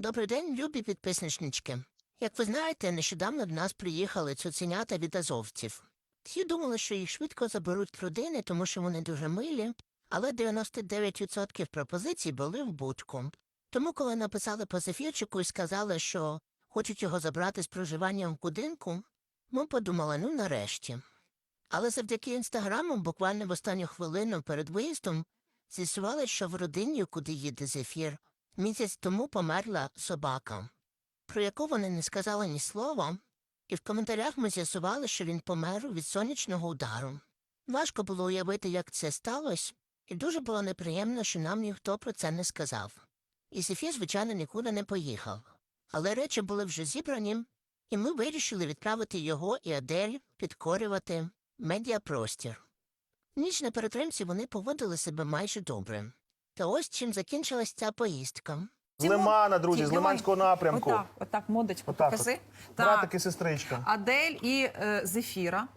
Добрий день, любі підписничнички. Як ви знаєте, нещодавно до нас приїхали цуценята від азовців. Всі думали, що їх швидко заберуть родини, тому що вони дуже милі, але 99% пропозицій були в будку. Тому, коли написали по зефірчику і сказали, що хочуть його забрати з проживанням в будинку, ми подумали, ну нарешті. Але завдяки інстаграму, буквально в останню хвилину перед виїздом, з'ясували, що в родині, куди їде зефір, місяць тому померла собака, про яку вони не сказали ні слова, і в коментарях ми з'ясували, що він помер від сонячного удару. Важко було уявити, як це сталося, і дуже було неприємно, що нам ніхто про це не сказав. І Зефір, звичайно, нікуди не поїхав. Але речі були вже зібрані, і ми вирішили відправити його і Адель підкорювати медіапростір. Ніч на перетримці вони поводили себе майже добре. Та ось чим закінчилась ця поїздка. З Лимана, друзі, з Лиманського напрямку. Отак, отак, модочку Отак покажи. Так. Братик і сестричка. Адель і е, Зефіра.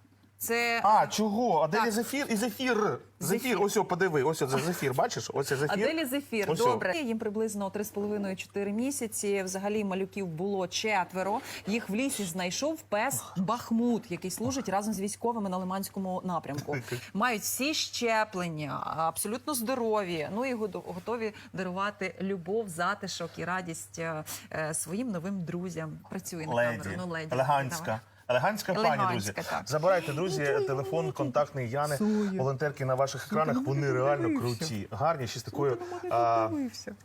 Це А, чого? А де Так. зефір і зефір? Зефір, Зефір. ось о, подиви, ось це зефір, бачиш? Ось це зефір. Адель і Зефір. Ось. Добре. Їм приблизно 3,5-4 місяці. Взагалі малюків було четверо. Їх в лісі знайшов пес Бахмут, який служить разом з військовими на Лиманському напрямку. Мають всі щеплення, абсолютно здорові. Ну і го- готові дарувати любов, затишок і радість е, е, своїм новим друзям. Працює на Леді. Ну, леді. елегантська. Так. Елегантська пані, друзі. Так. Забирайте, друзі, телефон контактний Яни, волонтерки на ваших екранах. Вони реально круті, гарні, ще з такою а,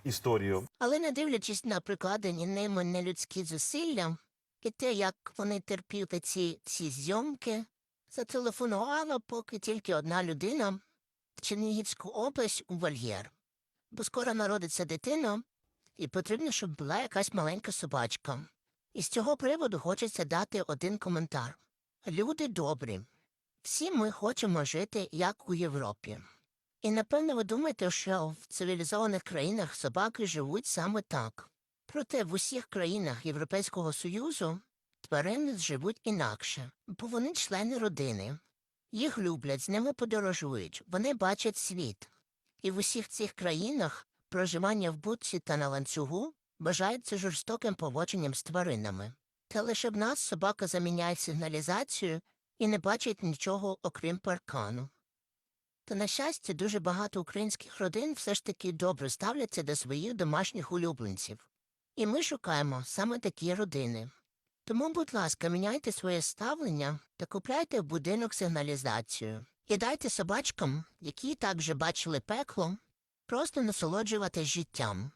історією. Але не дивлячись на прикладені ними нелюдські зусилля і те, як вони терпіли ці, ці зйомки, зателефонувала поки тільки одна людина в Чернігівську область у вольєр. Бо скоро народиться дитина, і потрібно, щоб була якась маленька собачка. І з цього приводу хочеться дати один коментар. Люди добрі. Всі ми хочемо жити, як у Європі. І напевно ви думаєте, що в цивілізованих країнах собаки живуть саме так. Проте в усіх країнах Європейського Союзу тварини живуть інакше, бо вони члени родини. Їх люблять, з ними подорожують, вони бачать світ. І в усіх цих країнах проживання в будці та на ланцюгу вважається жорстоким поводженням з тваринами. Та лише в нас собака заміняє сигналізацію і не бачить нічого, окрім паркану. Та, на щастя, дуже багато українських родин все ж таки добре ставляться до своїх домашніх улюбленців. І ми шукаємо саме такі родини. Тому, будь ласка, міняйте своє ставлення та купляйте в будинок сигналізацію. І дайте собачкам, які так вже бачили пекло, просто насолоджуватись життям.